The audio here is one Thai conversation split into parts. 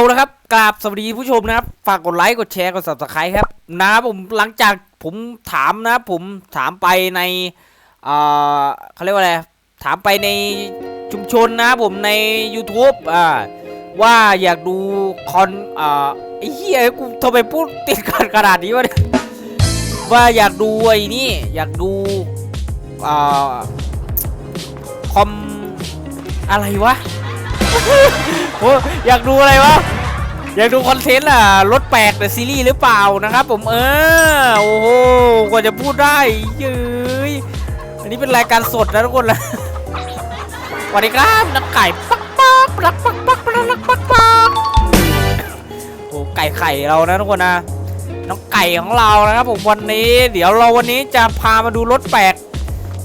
เอาละครับกราบสวัสดีผู้ชมนะครับ ฝากกดไลค์กดแชร์กด subscribe ครับนะครับผมหลังจากผมถามนะผมถามไปในเอ่อเขาเรียกว่าอะไรถามไปในชุมชนนะผมใน YouTube อ่าว่าอยากดูคอนอ่าไอ้เหี้ยกูทำไมพูดติดกันขนาดนี้วะเนี่ยว่าอยากดูไอ้นี่อยากดูอ่าคอมอะไรวะ อยากดูอะไรวะ อยากดูคอนเทนต์อะ รถแปลกแต่ซีรีส์หรือเปล่านะครับผมเออ โอ้โห กว่าจะพูดได้ยืยอันนี้เป็นรายการสดนะทุกคนนะสวัสดีครับนักไก่ปักปักรักปักปักรักปักปักโอ้ไก่ไข่เรานะทุกคนนะน้องไก่ของเรานะครับผมวันนี้ เดี๋ยวเราวันนี้จะพามาดูรถแปลก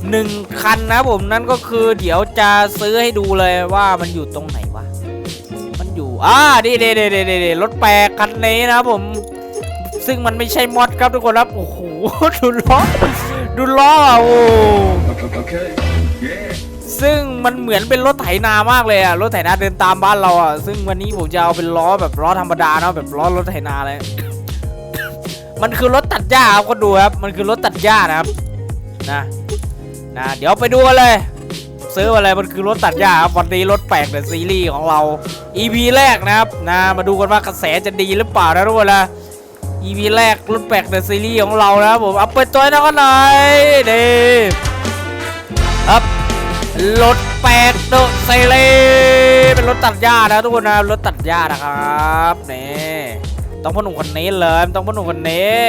หนึ่งคันนะผมนั่นก็คือเดี๋ยวจะซื้อให้ดูเลยว่ามันอยู่ตรงไหน อ่าดีเดเดเดเดรถแปลกคันนี้นะผม ซึ่งมันไม่ใช่มอดครับทุกคนครับ โอ้โห ดูล้อ ดูล้ออะโอ้ซึ่งมันเหมือนเป็นรถไถนามากเลยอะ รถไถนาเดินตามบ้านเราอะ ซึ่งวันนี้ผมจะเอาเป็นล้อแบบล้อธรรมดาเนาะแบบล้อรถไถนาเลย มันคือรถตัดหญ้าครับก็ดูครับ มันคือรถตัดหญ้านะครับ นะ นะ เดี๋ยวไปดูกันเลย ซื้ออะไร มันคือรถตัดหญ้าครับวันนี้รถแปลกในซีรีส์ของเรา EP แรกนะครับนะมาดูกันว่ากระแสจะดีหรือเปล่านะทุกคนนะ EP แรกรถแปลกในซีรีส์ของเรานะครับผมเอาเปิดตัวให้นะกันหน่อยนี่ครับรถแปลกเดอะซีรีส์เป็นรถตัดหญ้านะทุกคนนะรถตัดหญ้านะครับนี่ต้องพ่อหนุ่มคนนี้เลยต้องพ่อหนุ่มคนนี้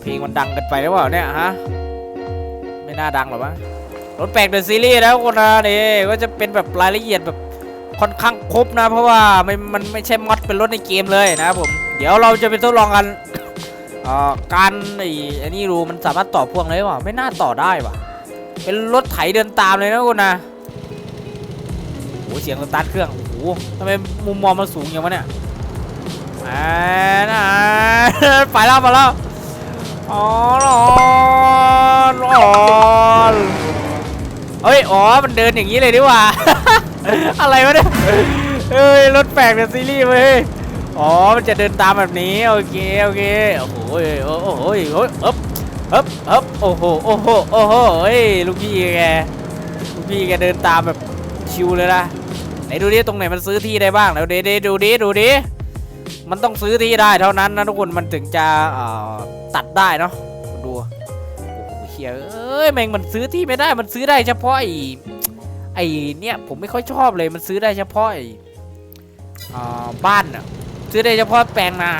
เพลงมันดังเกินไปหรือเปล่าเนี่ยฮะไม่น่าดังหรอกมั้งรถแปลกเดอะซีรีส์นะทุกคนนะนี่ก็จะเป็นแบบรายละเอียดแบบ ค่อนข้างครบนะ เพราะว่าไม่มันไม่ใช่มอดเป็นรถในเกมเลยนะครับผม เดี๋ยวเราจะไปทดลองกันการไอ้อันนี้รู้มันสามารถต่อพ่วงเลยว่ะไม่น่าต่อได้ว่ะเป็นรถไถเดินตามเลยนะทุกคนะโอ้โหเสียงสตาร์ทเครื่องโอ้โหทำไมมุมมองมันสูงอย่างวะเนี่ยอ่านะไปแล้วไปแล้วอ๋อรอนรอนเฮ้ยอ๋อมันเดินอย่างนี้เลยดีกว่า อะไรวะเนี่ยเฮ้ยรถแปลกในซีรีส์เว้ยอ๋อ มันจะเดินตามแบบนี้ โอเค โอเค โอ้โหโอ้โหโอ้โหโอ้ยเอ๊บเอ๊บเอ๊บโอ้โห โอ้โห โอ้โหเฮ้ย ลูกพี่แก ลูกพี่แกเดินตามแบบชิวเลยนะ ไหนดูดิ ตรงไหนมันซื้อที่ได้บ้างเดี๋ยวเดดูดิ ดูดิ มันต้องซื้อที่ได้เท่านั้นนะทุกคน มันถึงจะตัดได้เนาะ ดู โอ้โหเฮียเอ้ย แม่งมันซื้อที่ไม่ได้ มันซื้อได้เฉพาะไอ้ ไอ้เนี่ยผมไม่ค่อยชอบเลยมันซื้อได้เฉพาะไอ้าบ้านอะซื้อได้เฉพาะแปลงนา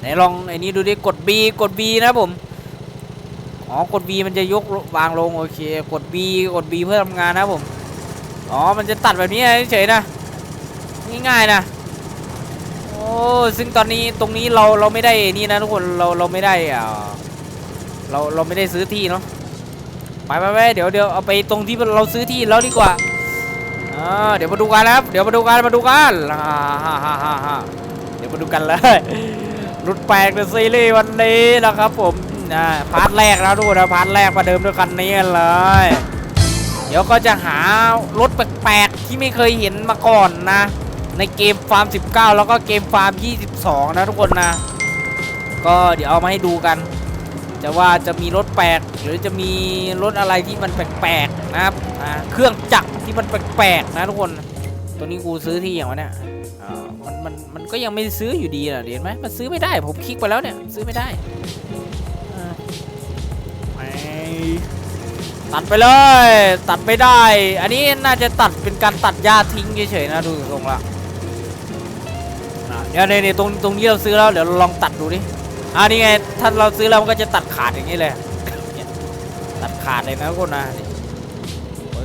ไหนลองไอ้นี้ดูดิกด B กด B นะผมอ๋อกด B มันจะยกวางลงโอเค กด B กด B เพื่อทำงานนะผมอ๋อมันจะตัดแบบนี้เฉยๆนะง่ายๆนะโอ้ซึ่งตอนนี้ตรงนี้เราเราไม่ได้นี่นะทุกคนเราเราไม่ได้อ่าเราเราไม่ได้ซื้อที่เนาะ ไปไปไปเดี๋ยวเดี๋ยวเอาไปตรงที่เราซื้อที่แล้วดีกว่าเดี๋ยวมาดูกันนะครับเดี๋ยวมาดูกันมาดูกันฮ่าฮ่าฮ่าเดี๋ยวมาดูกันเลยรถแปลกในซีรีส์วันนี้นะครับผมนะพาร์ทแรกแล้วทุกคนะพาร์ทแรกประเดิมด้วยกันนี้เลย เดี๋ยวก็จะหารถแปลกๆที่ไม่เคยเห็นมาก่อนนะ ในเกมฟาร์ม 19 แล้วก็เกมฟาร์ม 22 นะทุกคนนะ ก็เดี๋ยวเอามาให้ดูกัน จะว่าจะมีรถแปลก หรือจะมีรถอะไรที่มันแปลกๆนะครับเครื่องจักรที่มันแปลกๆนะทุกคน ตัวนี้กูซื้อที่อย่างวะเนี่ยมันมันมันก็ยังไม่ซื้ออยู่ดีนะเห็นไหมมันซื้อไม่ได้ผมคลิกไปแล้วเนี่ยซื้อไม่ได้ตัดไปเลย ตัดไม่ได้ อันนี้น่าจะตัดเป็นการตัดหญ้าทิ้งเฉยๆนะดูตรงละเดี๋ยวเนี่ยตรงตรงนี้เราซื้อแล้วเดี๋ยวลองตัดดูดิ อ่านี่ไง ถ้าเราซื้อแล้วมันก็จะตัดขาดอย่างนี้เลยตัดขาดเลยนะคนนะนี่ปึ๊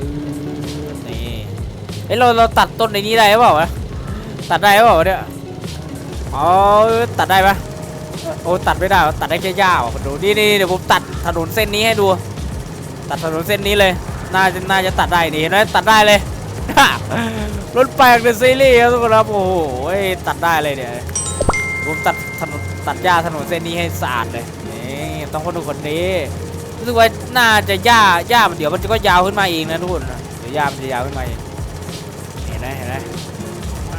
บนี่เอ้ยเราเราตัดต้นในนี้ได้หรือเปล่าวะตัดได้หรือเปล่าวะเนี่ยอ๋อตัดได้ปะโอ้ตัดไม่ได้ตัดได้แค่หญ้าว่ะคุณดูนี่นี่เดี๋ยวผมตัดถนนเส้นนี้ให้ดู ตัดถนนเส้นนี้เลย น่าจะน่าจะตัดได้นี่เห็นไหมตัดได้เลยรถแปลกในซีรีส์ครับทุกคนครับโอ้โหตัดได้เลยเนี่ย ผมตัดถนนตัดหญ้าถนนเส้นนี้ให้สะอาดเลยนี่ต้องคนดูคนนี้รู้สึกว่าน่าจะหญ้าหญ้ามันเดี๋ยวมันจะก็ยาวขึ้นมาเองนะทุกคนเดี๋ยวหญ้ามันจะยาวขึ้นมาเองเห็นไหมเห็นไหมแอ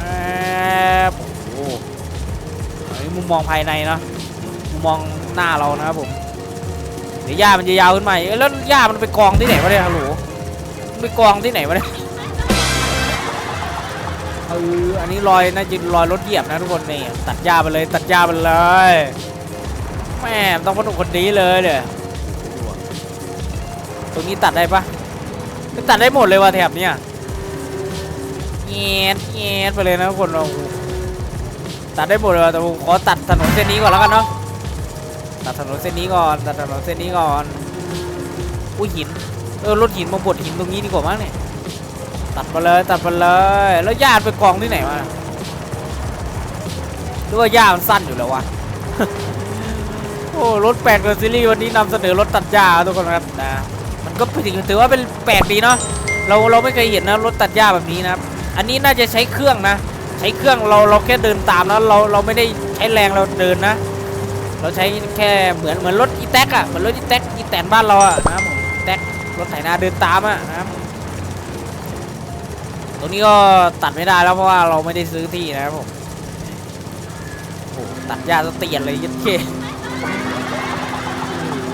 มองภายในเนาะมุมมองหน้าเรานะครับผมเดี๋ยวหญ้ามันจะยาวขึ้นมาเอ้ยแล้วหญ้ามันไปกองที่ไหนวะเนี่ยฮัลโหลมันไปกองที่ไหนวะเนี่ย เอออันนี้รอยน่าจะรอยรถเหยียบนะทุกคนนี่ตัดหญ้าไปเลยตัดหญ้าไปเลยแม่ต้องมาดูคนนี้เลยเนี่ยตรงนี้ตัดได้ปะไม่ตัดได้หมดเลยว่ะแถบเนี้ยเงียดเงียดไปเลยนะทุกคนเราตัดได้หมดเลยแต่ผมขอตัดถนนเส้นนี้ก่อนแล้วกันเนาะตัดถนนเส้นนี้ก่อนตัดถนนเส้นนี้ก่อนอุ้ยหินเออรถหินมาบดหินตรงนี้ดีกว่ามั้งเนี่ย ตัดมาเลยตัดมาเลยแล้วญาติไปกองที่ไหนวะหรือว่าหญ้ามันสั้นอยู่แล้ววะโอ้รถแปลกเลยซีรีส์วันนี้นำเสนอรถตัดหญ้าทุกคนครับนะมันก็ถือถือว่าเป็นแปลกดีเนาะเราเราไม่เคยเห็นนะรถตัดหญ้าแบบนี้นะอันนี้น่าจะใช้เครื่องนะ ใช้เครื่องเราเราแค่เดินตามแล้วเราเราไม่ได้ใช้แรงเราเดินนะ เราใช้แค่เหมือนเหมือนรถอีแท็กอะเหมือนรถอีแท็กอีแตนบ้านเราอะนะครับผมแท็กรถไถนาเดินตามอะนะครับ ตรงนี้ก็ตัดไม่ได้แล้วเพราะว่าเราไม่ได้ซื้อที่นะครับผมโอ้โหตัดหญ้าสเตียนเลยยัดเค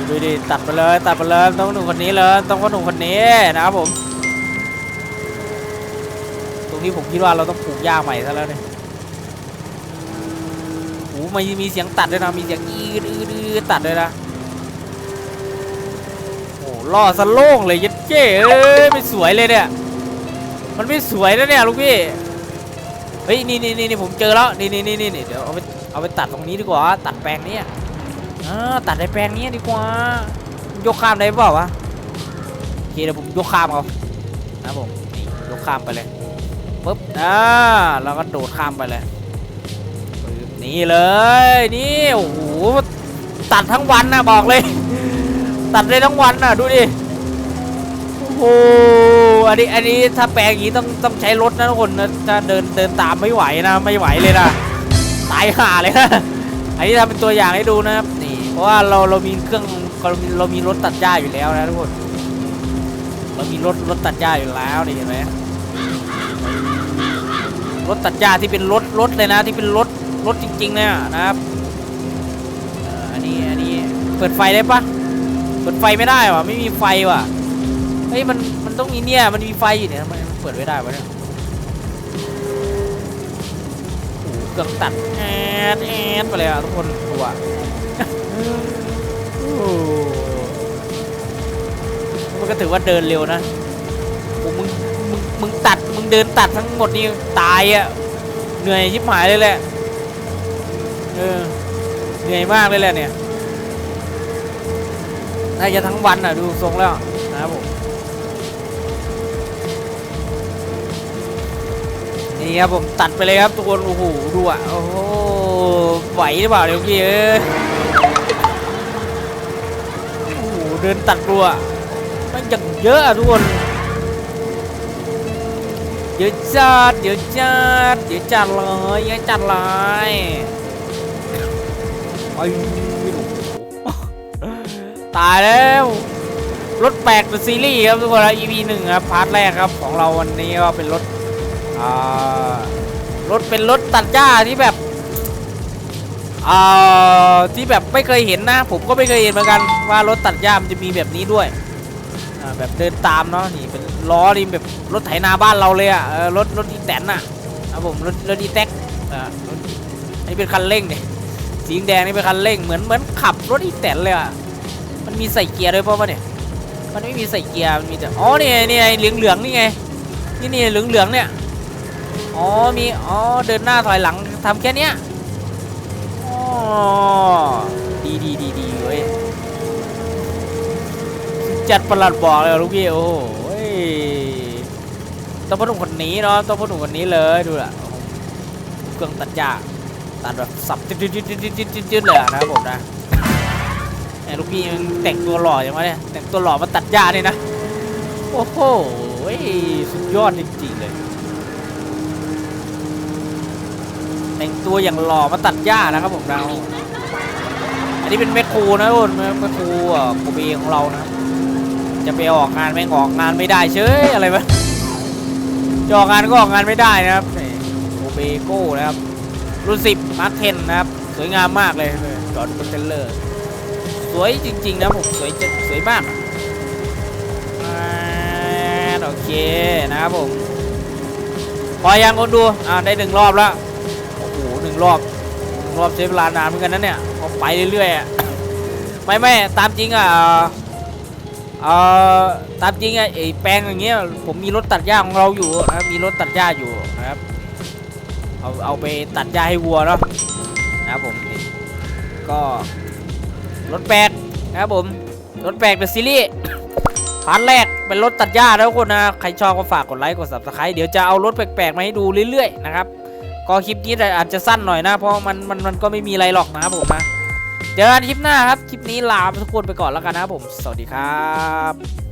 ดูดิตัดไปเลยตัดไปเลยต้องหนุ่มคนนี้เลยต้องคนหนุ่มคนนี้นะครับผม ตรงนี้ผมคิดว่าเราต้องปลูกหญ้าใหม่ซะแล้วเนี่ยโอ้มันมีเสียงตัดด้วยนะมีเสียงอีดอืดอืดตัดด้วยนะโอ้ล่อสะโล่งเลยยัดเจ้เอ้ยไม่สวยเลยเนี่ย มันไม่สวยนะเนี่ยลูกพี่ เฮ้ยนี่นี่นี่ผมเจอแล้วนี่นี่นี่นี่เดี๋ยวเอาไปเอาไปตัดตรงนี้ดีกว่า ตัดแปลงนี้อ่าตัดในแปลงนี้ดีกว่า ยกข้ามได้เปล่าวะโอเคเดี๋ยวผมยกข้ามเอานะผมนี่ยกข้ามไปเลยปุ๊บอ่าแล้วก็โดดข้ามไปเลยนี่เลยนี่โอ้โหตัดทั้งวันนะบอกเลย ตัดได้ทั้งวันนะดูดิโอ้โห นนี้อันนี้ถ้าแปลงอย่างนี้ต้องต้องใช้รถนะทุกคนนะเดินเดินตามไม่ไหวนะ ไม่ไหวเลยนะตายห่าเลยนะอันนี้ทำเป็นตัวอย่างให้ดูนะครับนี่เพราะว่าเราเรามีเครื่องเรามีเรามีรถตัดหญ้าอยู่แล้วนะทุกคนเรามีรถรถตัดหญ้าอยู่แล้วนี่เห็นไหมรถตัดหญ้าที่เป็นรถรถเลยนะ ที่เป็นรถรถจริงๆเนี่ยนะครับอันนี้อันนี้เปิดไฟได้ปะเปิดไฟไม่ได้วะไม่มีไฟว่ะ เฮ้ยมันมันต้องมีเนี่ยมันมีไฟอยู่เนี่ยทำไมมันเปิดไม่ได้วะเนี่ยโอ้โหเครื่องตัดแอดแอดไปเลยอะทุกคนดูอะโอ้โหมันก็ถือว่าเดินเร็วนะโอ้มึงมึงมึงตัดมึงเดินตัดทั้งหมดนี่ตายอะเหนื่อยชิบหายเลยแหละเออเหนื่อยมากเลยแหละเนี่ยน่าจะทั้งวันอะดูทรงแล้ว นี่ครับผมตัดไปเลยครับทุกคนโอ้โหดูอะโอ้โหไหวหรือเปล่าเดี๋ยวพี่เอ้โอ้โหเดินตัดรัวมันอย่างเยอะอะทุกคนเดี๋ยวจัดเดี๋ยวจัดเดี๋ยวจัดเลยเดี๋ยวจัดเลยไอ้ตายแล้วรถแปลกเป็นซีรีส์ครับทุกคนแล้ว EP หนึ่งครับพาร์ทแรกครับของเราวันนี้ก็เป็นรถ อ่ารถเป็นรถตัดหญ้าที่แบบอ่าที่แบบไม่เคยเห็นนะ ผมก็ไม่เคยเห็นเหมือนกันว่ารถตัดหญ้ามันจะมีแบบนี้ด้วยแบบเดินตามเนาะนี่เป็นล้อนี่แบบรถไถนาบ้านเราเลยอะรถรถอีแตนน่ะครับผมรถรถอีแท็กอ่ารถอันนี้เป็นคันเร่งเนี่ยสีแดงนี่เป็นคันเร่งเหมือนเหมือนขับรถอีแตนเลยอะมันมีใส่เกียร์ด้วยเปล่าวะเนี่ยมันไม่มีใส่เกียร์มันมีแต่อ๋อเนี่ไงนี่ไงเหลืองเหลืองนี่ไงนี่นี่เหลืองเหลืองเนี่ย อ๋อมีอ๋อเดินหน้าถอยหลังทำแค่เนี้ยอ๋อดีดีดีดีเว้ยจัดประหลัดบอกเลยลูกพี่โอ้โหยต้องพ่อหนุ่มคนนี้เนาะต้องพ่อหนุ่มคนนี้เลยดูละเครื่องตัดหญ้าตัดแบบสับจืดจืดจืดจืดจืดจืดจืดเลยนะครับผมนะแหมลูกพี่มันแต่งตัวหล่ออย่างวะเนี่ยแต่งตัวหล่อมาตัดหญ้านี่ยนะโอ้โหยสุดยอดจริงๆเลย แต่งตัวอย่างหล่อมาตัดหญ้านะครับผมเราอันนี้เป็นแมคครนะทุกคนแมคครอะกเบของเรานะจะไปออกงานไม่ออกงานไม่ได้เชยอะไรวะจะออกงานก็ออกงานไม่ได้นะครับนี่โอเบโก้นะครับรุ่นสิบมาร์คเทนนะครับสวยงามมากเลยจอดบนเทรลเลอร์สวยจริงๆนะผมสวยจะสวยมากโอเคนะครับผมพอยังคนดูอ่าได้หนึ่งรอบแล้ว รอบรอบใช้เวลานานเหมือนกันนะเนี่ยก็ไปเรื่อยๆอะไม่ไม่ตามจริงอะเอ่อตามจริงอะไอ้แปลงอย่างเงี้ยผมมีรถตัดหญ้าของเราอยู่นะมีรถตัดหญ้าอยู่นะครับเอาเอาไปตัดหญ้าให้วัวเนาะนะครับผมก็รถแปลกนะครับผมรถแปลกเป็นซีรีส์พาร์ทแรกเป็นรถตัดหญ้าแล้วทุกคนนะใครชอบก็ฝากกดไลค์กด subscribe เดี๋ยวจะเอารถแปลกๆมาให้ดูเรื่อยๆนะครับ ก็คลิปนี้อาจจะสั้นหน่อยนะ เพราะมันมันมันก็ไม่มีอะไรหรอกนะครับผมนะเจอกันคลิปหน้าครับ คลิปนี้ลาทุกคนไปก่อนแล้วกันนะครับผม สวัสดีครับ